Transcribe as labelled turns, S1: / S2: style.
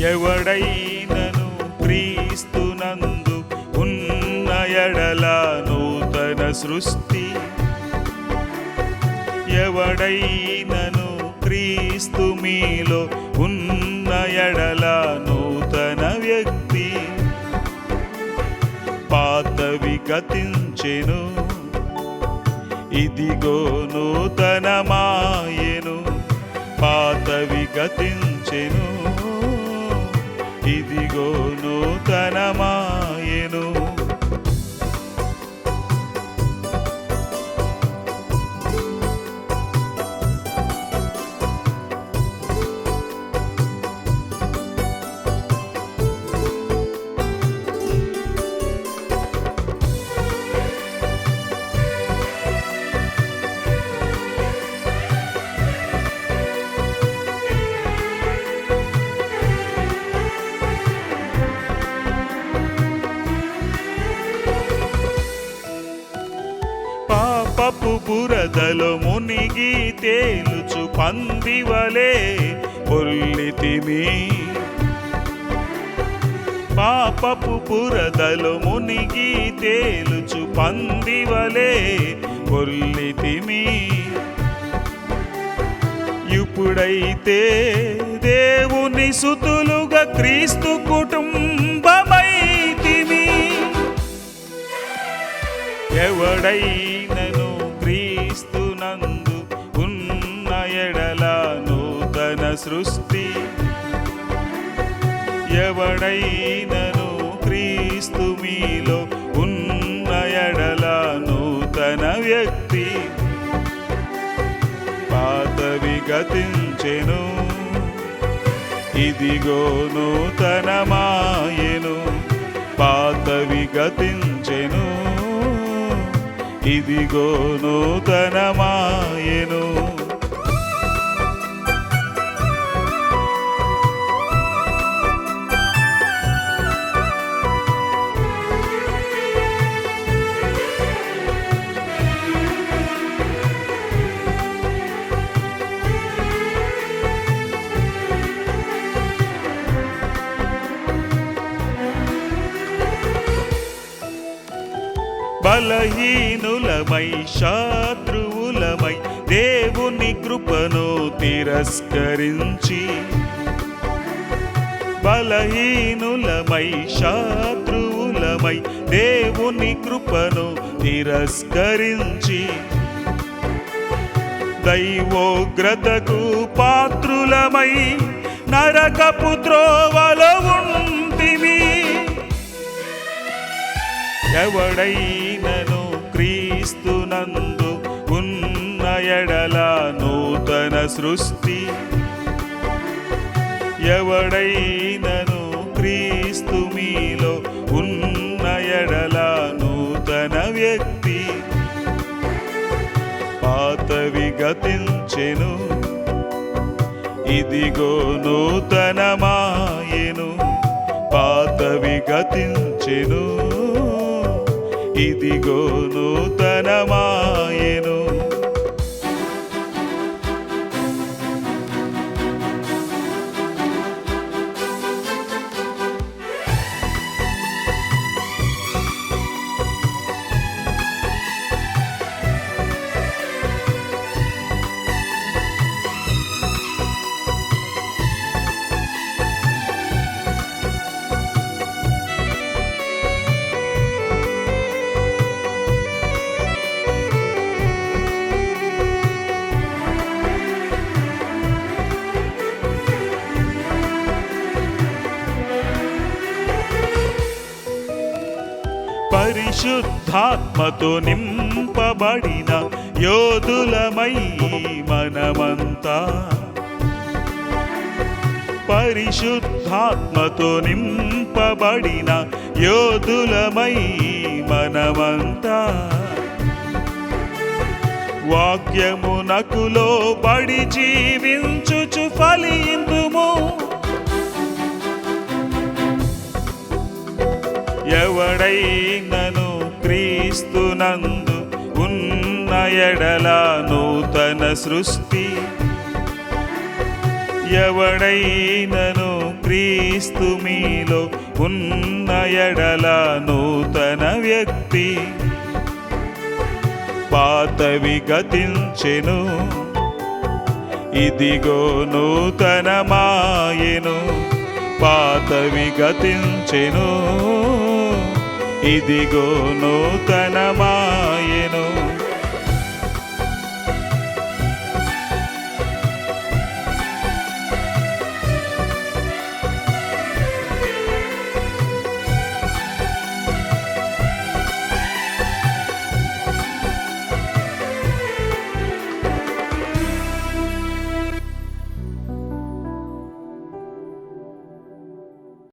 S1: ఎవడైనను క్రీస్తునందు ఉన్న ఎడల నూతన సృష్టి. ఎవడైనను క్రీస్తు మీలో ఉన్న ఎడల నూతన వ్యక్తి. పాతవి గతించెను ఇదిగో నూతన మాయను పాతవి గతించెను ఇదిగో పాపపు బురదలో మునిగి తేలుచు పందివలే పొల్లితిమి పాపపు బురదలో మునిగి తేలుచు పందివలే పొల్లితిమి ఇప్పుడైతే దేవుని సుతులుగా క్రీస్తు కుటుంబమైతిమి ఎవడై సృష్టి. ఎవడైనను క్రీస్తు మీలో ఉన్న ఎడల నూతన వ్యక్తి. పాతవి గతించెను. ఇదిగో నూతనమాయెను పాతవి గతించెను. ఇదిగో నూతనమాయెను బలహీనులమై శత్రువులమై దేవుని కృపను తిరస్కరించి. బలహీనులమై శత్రువులమై దేవుని కృపను తిరస్కరించి. దైవోగ్రతకు పాత్రులమై నరకపు త్రోవలో ఎవడైనను క్రీస్తునందు ఉన్న ఎడల నూతన సృష్టి. ఎవడైనను క్రీస్తు మీలో ఉన్న ఎడల నూతన వ్యక్తి. పాతవి గతించెను ఇదిగో నూతన మాయను పాతవి గతించెను. ఇదిగో నూతనమాయను. పరిశుద్ధాత్మతో నింపబడిన యోధులమై మనమంతా పరిశుద్ధాత్మతో నింపబడిన యోధులమై మనమంతా వాక్యమునకులో పడి జీవించుచు ఫలిందుము. ఎవడైనా క్రీస్తునందు ఉన్న ఎడల నూతన సృష్టి. ఎవడైనను క్రీస్తు మీలో ఉన్న ఎడల నూతన వ్యక్తి. పాతవి గతించెను ఇదిగో నూతన మాయెను పాతవి గతించెను. ఇదిగో నూతనమా